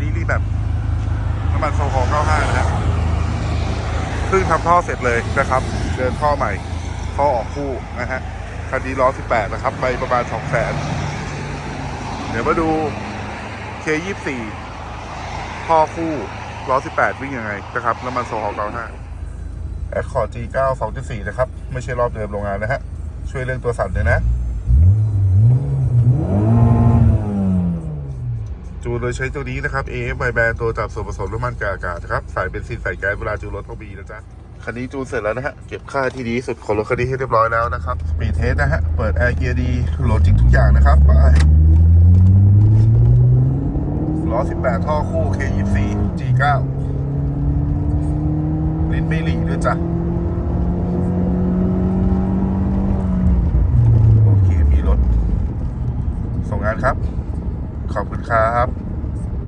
ดีรีแบบน้ำมันโซฮอล95 นะฮะเพิ่งทำท่อเสร็จเลยนะครับ เดินท่อใหม่ ท่อออกคู่นะฮะคันนี้ล้อ 18 นะครับไปประมาณ 2 0 0แสนเดี๋ยวมาดู K24 ท่อคู่ล้อ 18 วิ่งยังไงนะครับน้ำมันโซฮอล95 Accord G9 2.4 นะครับ ไม่ใช่รอบเดิมโรงงานนะฮะ ช่วยเรื่องตัวสั่นเลยนะ นโดยใช้ตัวนี้นะครับ AF ไบแบนตัวจับส่วนผสมน้ำมันกับอากาศนะครับใส่เบนซินใส่แก๊สเวลาจูนรถต้องมีนะจ๊ะ คันนี้จูนเสร็จแล้วนะฮะ เก็บค่าที่ดีสุดของรถคันนี้ให้เรียบร้อยแล้วนะครับสปีดเทสนะฮะ เปิดแอร์เกียร์ดีโหลดจริงทุกอย่างนะครับไปล้อ 18 ท่อคู่ K24 G9 ลิ้นไม่หลีด้วยจ้ะโอเคมีรถส่งงานครับ ขอบคุณครับ